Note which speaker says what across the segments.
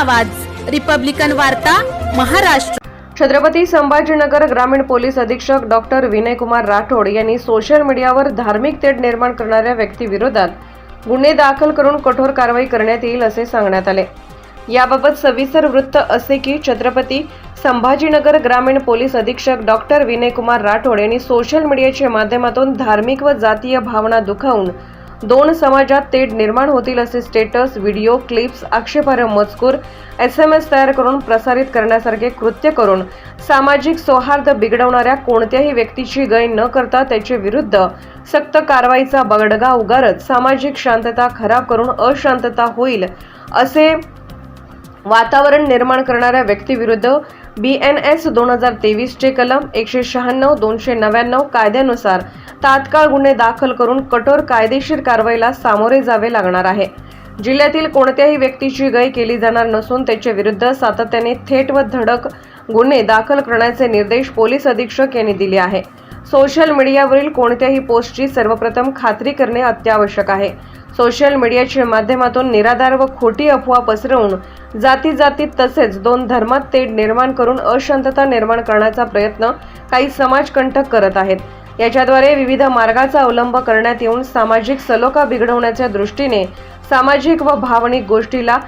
Speaker 1: आवाज. रिपब्लिकन वार्ता महाराष्ट्र.
Speaker 2: छत्रपती संभाजीनगर ग्रामीण पोलीस अधीक्षक डॉक्टर विनयकुमार राठोड यांनी सोशल मीडियावर धार्मिक तेढ निर्माण करणाऱ्या व्यक्तीविरोधात गुन्हे दाखल करून कठोर कारवाई करण्यात येईल असे सांगण्यात आले. याबाबत सविस्तर वृत्त असे की छत्रपती संभाजीनगर ग्रामीण पोलीस अधीक्षक डॉक्टर विनयकुमार राठोड यांनी सोशल मीडियाच्या माध्यमातून धार्मिक व जातीय भावना दुखावून दोन समाजात तेढ निर्माण होतील असे स्टेटस व्हिडिओ क्लिप्स आक्षेपार्ह मजकूर एस एम एस तयार करून प्रसारित करण्यासारखे कृत्य करून सामाजिक सौहार्द बिघडवणाऱ्या कोणत्याही व्यक्तीची गय न करता त्याच्या विरुद्ध सक्त कारवाईचा बगडगा उगारत सामाजिक शांतता खराब करून अशांतता होईल असे वातावरण निर्माण करणाऱ्या व्यक्तीविरुद्ध बी एन एस दोन हजार तेवीसचे कलम एकशे शहाण्णव दोनशे नव्याण्णव कायद्यानुसार तात्काळ गुन्हे दाखल करून कठोर कायदेशीर कारवाईला सामोरे जावे लागणार आहे. जिल्ह्यातील कोणत्याही व्यक्तीची गय केली जाणार नसून त्याच्या विरुद्ध सातत्याने थेट व धडक गुन्हे दाखल करण्याचे निर्देश पोलीस अधीक्षक यांनी दिले आहे. सोशल मीडियावरील कोणत्याही पोस्टची सर्वप्रथम खात्री करणे अत्यावश्यक आहे. सोशल मीडियाच्या माध्यमातून निराधार व खोटी अफवा पसरवून जाती जातीत तसेच दोन धर्मात तेढ निर्माण करून अशांतता निर्माण करण्याचा प्रयत्न काही समाजकंटक करत आहेत. याच्याद्वारे विविध मार्गाचा अवलंब करण्यात येऊन सामाजिक सलोखा बिघडवण्याच्या दृष्टीने सामाजिक व भावनिक गोष्टीला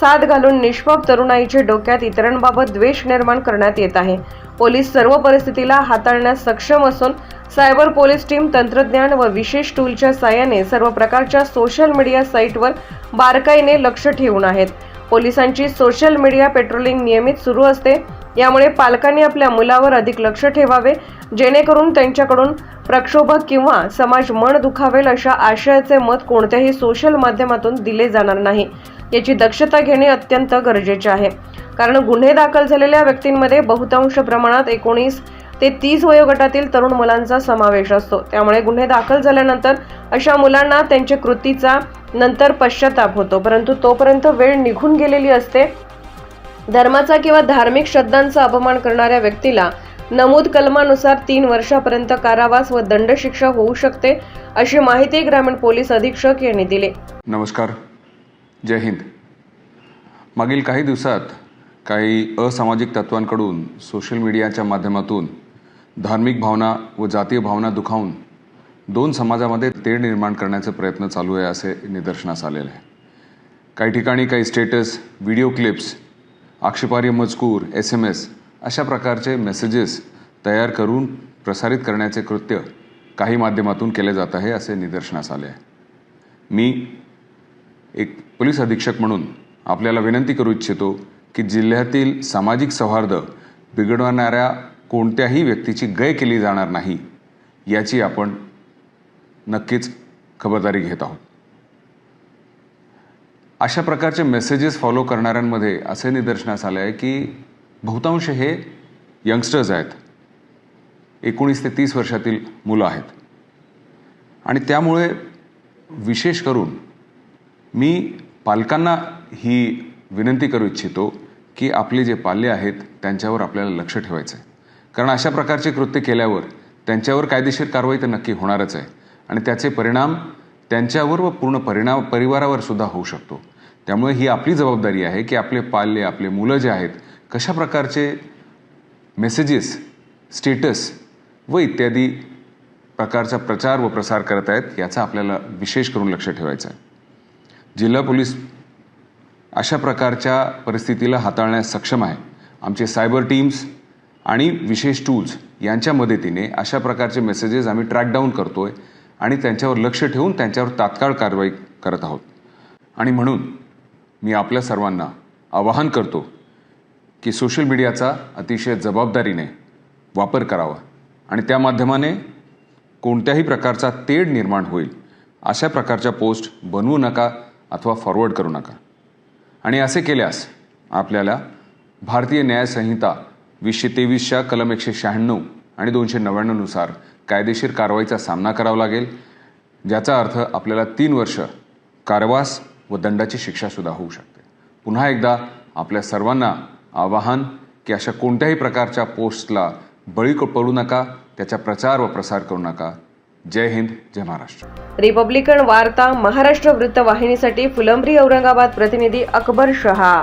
Speaker 2: साथ घालून निष्पाप तरुणाईच्या डोक्यात इतरांबाबत द्वेष निर्माण करण्यात येत आहे. पोलीस सर्व परिस्थितीला हाताळण्यास सक्षम असून सायबर पोलीस टीम तंत्रज्ञान व विशेष टूलच्या साहाय्याने सर्व प्रकारच्या सोशल मीडिया साईटवर बारकाईने लक्ष ठेवून आहेत. पोलिसांची सोशल मीडिया पेट्रोलिंग नियमित सुरू असते. यामुळे पालकांनी आपल्या मुलावर अधिक लक्ष ठेवावे जेणेकरून त्यांच्याकडून प्रक्षोभक किंवा समाज मन दुखावेल अशा आशयाचे मत कोणत्याही सोशल माध्यमातून दिले जाणार नाही. याची दक्षता घेणे अत्यंत गरजेचे आहे. कारण गुन्हे दाखल झालेल्या व्यक्तींमध्ये बहुतांश प्रमाणात एकोणीस ते तीस वयोगटातील तरुण मुलांचा समावेश असतो. त्यामुळे गुन्हे दाखल झाल्यानंतर अशा मुलांना त्यांच्या कृतीचा नंतर पश्चाताप होतो. परंतु तोपर्यंत वेळ निघून गेलेली असते. धर्माचा किंवा धार्मिक श्रद्धांचा अपमान करणाऱ्या व्यक्तीला नमूद कलमानुसार तीन वर्षापर्यंत कारावास व दंड शिक्षा होऊ शकते अशी माहिती ग्रामीण पोलीस अधीक्षक यांनी दिली.
Speaker 3: नमस्कार. जय हिंद. मागील काही दिवसात काही असामाजिक तत्वांकडून सोशल मीडियाच्या माध्यमातून धार्मिक भावना व जातीय भावना दुखावून दोन समाजामध्ये तेढ निर्माण करण्याचे प्रयत्न चालू आहे असे निदर्शनास आलेले आहे. काही ठिकाणी काही स्टेटस व्हिडिओ क्लिप्स आक्षेपार्ह मजकूर एस एम एस अशा प्रकारचे मेसेजेस तयार करून प्रसारित करण्याचे कृत्य काही माध्यमातून केले जात आहे असे निदर्शनास आले आहे. मी एक पोलीस अधीक्षक म्हणून आपल्याला विनंती करू इच्छितो की जिल्ह्यातील सामाजिक सौहार्द बिघडवणाऱ्या कोणत्याही व्यक्तीची गय केली जाणार नाही याची आपण नक्कीच खबरदारी घेत आहोत. अशा प्रकारचे मेसेजेस फॉलो करणाऱ्यांमध्ये असे निदर्शनास आले आहे की बहुतांश हे यंगस्टर्स आहेत. एकोणीस ते तीस वर्षातील मुलं आहेत. आणि त्यामुळे विशेष करून मी पालकांना ही विनंती करू इच्छितो की आपले जे पाल्य आहेत त्यांच्यावर आपल्याला लक्ष ठेवायचं आहे कारण अशा प्रकारचे कृत्य केल्यावर त्यांच्यावर कायदेशीर कारवाई तर नक्की होणारच आहे. आणि त्याचे परिणाम त्यांच्यावर व पूर्ण परिणाम परिवारावर सुद्धा होऊ शकतो. त्यामुळे ही आपली जबाबदारी आहे की आपले पाल्य आपले मुलं जे आहेत कशा प्रकारचे मेसेजेस स्टेटस व इत्यादी प्रकारचा प्रचार व प्रसार करत आहेत याचा आपल्याला विशेष करून लक्ष ठेवायचं आहे. जिल्हा पोलीस अशा प्रकारच्या परिस्थितीला हाताळण्यास सक्षम आहे. आमचे सायबर टीम्स आणि विशेष टूल्स यांच्या मदतीने अशा प्रकारचे मेसेजेस आम्ही ट्रॅकडाऊन आहे आणि त्यांच्यावर लक्ष ठेवून त्यांच्यावर तात्काळ कारवाई करत आहोत. आणि म्हणून मी आपल्या सर्वांना आवाहन करतो की सोशल मीडियाचा अतिशय जबाबदारीने वापर करावा आणि त्या माध्यमाने कोणत्याही प्रकारचा तेढ निर्माण होईल अशा प्रकारच्या पोस्ट बनवू नका अथवा फॉरवर्ड करू नका. आणि असे केल्यास आपल्याला भारतीय न्यायसंहिता वीसशे तेवीसच्या कलम एकशे शहाण्णव आणि दोनशे नव्याण्णवनुसार कायदेशीर कारवाईचा सामना करावा लागेल ज्याचा अर्थ आपल्याला तीन वर्ष कारवास व दंडाची शिक्षासुद्धा होऊ शकते. पुन्हा एकदा आपल्या सर्वांना आवाहन की अशा कोणत्याही प्रकारच्या पोस्टला बळी पडू नका त्याचा प्रचार व प्रसार करू नका. जय हिंद जय महाराष्ट्र.
Speaker 2: रिपब्लिकन वार्ता महाराष्ट्र वृत्तवाहिनीसाठी फुलंब्री औरंगाबाद प्रतिनिधी अकबर शहा.